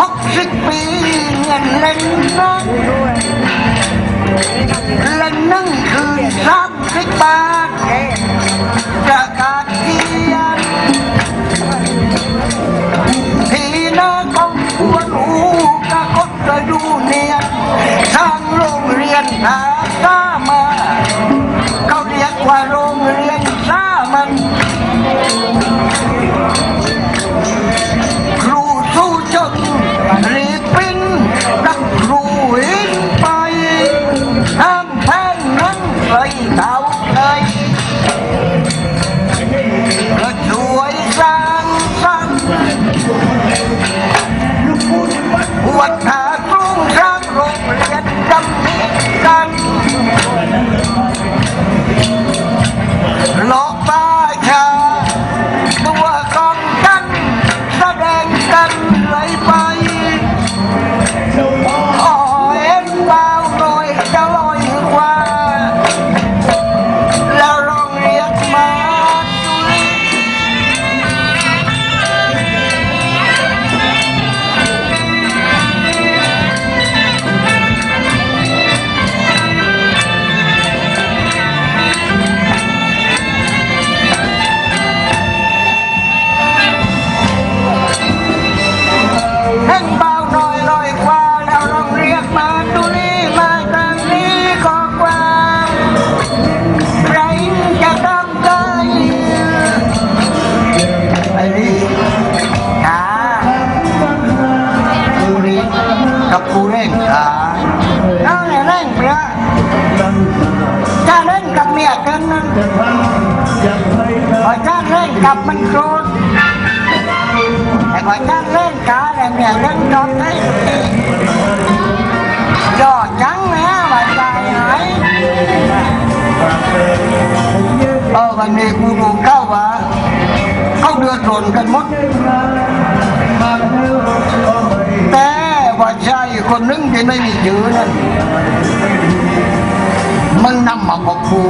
หกปีเงินเล่นนั่งเล่นนั่งคืนสามสิบบาทจะ เลยเขาเลยรถสวยสร้างสรรค์วัดทา กับกูเร่งขาเอาเนี่ยเร่งเปล่าจ้าเร่งกับเมียกันนั่นคอยจ้าเร่งกับมันโกรธแต่ขอจ้าเร่งขาแต่เมียเร่งจอดได้ยอดจังแล้ววใจหายเออวันนี้กูดูเข้าวะาเขาเดือดร้อนกันหมด็นไม่มีเยอะนั่นมันนำมาบอกครู